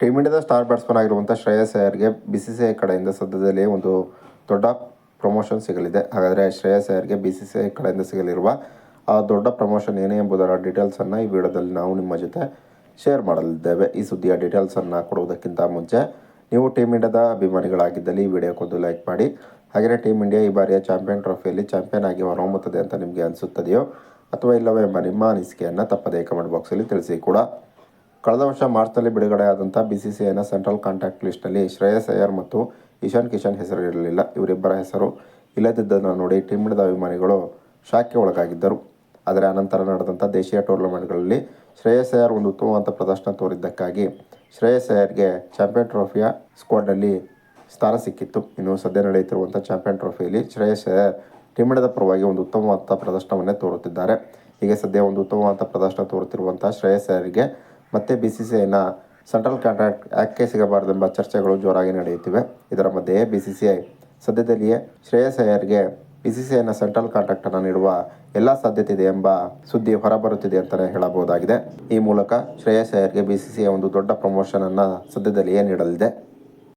Team ಇಂಡಿಯಾದ star batsman ಆಗಿರುವಂಥ ಶ್ರೇಯಸ್ ಅಯ್ಯರ್ಗೆ ಬಿ ಸಿ ಸಿ ಐ ಕಡೆಯಿಂದ ಸದ್ಯದಲ್ಲಿ ಒಂದು ದೊಡ್ಡ ಪ್ರಮೋಷನ್ ಸಿಗಲಿದೆ. ಹಾಗಾದರೆ ಶ್ರೇಯಸ್ ಅಯ್ಯರ್ಗೆ ಬಿ ಸಿ ಸಿ ಐ ಕಡೆಯಿಂದ ಸಿಗಲಿರುವ ಆ ದೊಡ್ಡ ಪ್ರಮೋಷನ್ ಏನೇ ಎಂಬುದರ ಡೀಟೇಲ್ಸನ್ನು ಈ ವಿಡಿಯೋದಲ್ಲಿ ನಾವು ನಿಮ್ಮ ಜೊತೆ ಶೇರ್ ಮಾಡಲಿದ್ದೇವೆ. ಈ ಸುದ್ದಿಯ ಡೀಟೇಲ್ಸನ್ನು ಕೊಡುವುದಕ್ಕಿಂತ ಮುಂಚೆ ನೀವು ಟೀಮ್ ಇಂಡಿಯಾದ ಅಭಿಮಾನಿಗಳಾಗಿದ್ದಲ್ಲಿ ಈ ವಿಡಿಯೋಕ್ಕೊಂದು ಲೈಕ್ ಮಾಡಿ. ಹಾಗೆಯೇ ಟೀಮ್ ಇಂಡಿಯಾ ಈ ಬಾರಿಯ ಚಾಂಪಿಯನ್ ಟ್ರೋಫಿಯಲ್ಲಿ ಚಾಂಪಿಯನ್ ಆಗಿ ಹೊರಹೊಮ್ಮುತ್ತದೆ ಅಂತ ನಿಮಗೆ ಅನಿಸುತ್ತದೆಯೋ ಅಥವಾ ಇಲ್ಲವೋ ಎಂಬ ನಿಮ್ಮ ಅನಿಸಿಕೆಯನ್ನು ತಪ್ಪದೇ ಕಮೆಂಟ್ ಬಾಕ್ಸಲ್ಲಿ ತಿಳಿಸಿ ಕೂಡ. ಕಳೆದ ವರ್ಷ ಮಾರ್ಚ್ನಲ್ಲಿ ಬಿಡುಗಡೆ ಆದಂಥ ಬಿ ಸಿ ಸಿ ಐನ ಸೆಂಟ್ರಲ್ ಕಾಂಟ್ಯಾಕ್ಟ್ ಲಿಸ್ಟ್ನಲ್ಲಿ ಶ್ರೇಯಸ್ ಅಯ್ಯರ್ ಮತ್ತು ಇಶಾನ್ ಕಿಶನ್ ಹೆಸರು ಇರಲಿಲ್ಲ ಇವರಿಬ್ಬರ ಹೆಸರು ಇಲ್ಲದಿದ್ದನ್ನು ನೋಡಿ ಟೀಮ್ ಅಭಿಮಾನಿಗಳು ಶಾಕ್ಗೆ ಒಳಗಾಗಿದ್ದರು. ಆದರೆ ಅನಂತರ ನಡೆದಂಥ ದೇಶೀಯ ಟೂರ್ನಮೆಂಟ್ಗಳಲ್ಲಿ ಶ್ರೇಯಸ್ ಅಯ್ಯರ್ ಒಂದು ಉತ್ತಮವಾದ ಪ್ರದರ್ಶನ ತೋರಿದ್ದಕ್ಕಾಗಿ ಶ್ರೇಯಸ್ ಅಯ್ಯರ್ಗೆ ಚಾಂಪಿಯನ್ ಟ್ರೋಫಿಯ ಸ್ಕ್ವಾಡ್ನಲ್ಲಿ ಸ್ಥಾನ ಸಿಕ್ಕಿತ್ತು. ಇನ್ನು ಸದ್ಯ ನಡೆಯುತ್ತಿರುವಂಥ ಚಾಂಪಿಯನ್ ಟ್ರೋಫಿಯಲ್ಲಿ ಶ್ರೇಯಸ್ ಅಯ್ಯರ್ ಟೀಮ್ ಇಂಡಿಯಾದ ಪರವಾಗಿ ಒಂದು ಉತ್ತಮವಾದ ಪ್ರದರ್ಶನವನ್ನೇ ತೋರುತ್ತಿದ್ದಾರೆ. ಹೀಗೆ ಸದ್ಯ ಒಂದು ಉತ್ತಮವಾದ ಪ್ರದರ್ಶನ ತೋರುತ್ತಿರುವಂಥ ಶ್ರೇಯಸ್ ಅಯ್ಯರ್ಗೆ ಮತ್ತೆ ಬಿ ಐನ ಸೆಂಟ್ರಲ್ ಕಾಂಟ್ರಾಕ್ಟ್ ಯಾಕೆ ಸಿಗಬಾರದೆಂಬ ಚರ್ಚೆಗಳು ಜೋರಾಗಿ ನಡೆಯುತ್ತಿವೆ. ಇದರ ಮಧ್ಯೆಯೇ ಬಿ ಸಿ ಸದ್ಯದಲ್ಲಿಯೇ ಶ್ರೇಯಸ್ ಅಯ್ಯರ್ಗೆ ಬಿ ಸಿ ಸಿ ಐನ ಸೆಂಟ್ರಲ್ ಕಾಂಟ್ರಾಕ್ಟನ್ನು ನೀಡುವ ಎಲ್ಲ ಸಾಧ್ಯತೆ ಇದೆ ಎಂಬ ಸುದ್ದಿ ಹೊರಬರುತ್ತಿದೆ ಅಂತಲೇ ಹೇಳಬಹುದಾಗಿದೆ. ಈ ಮೂಲಕ ಶ್ರೇಯಸ್ ಅಯ್ಯರ್ಗೆ ಬಿ ಸಿ ಸಿ ಐ ಒಂದು ದೊಡ್ಡ ಪ್ರಮೋಷನನ್ನು ಸದ್ಯದಲ್ಲಿಯೇ ನೀಡಲಿದೆ.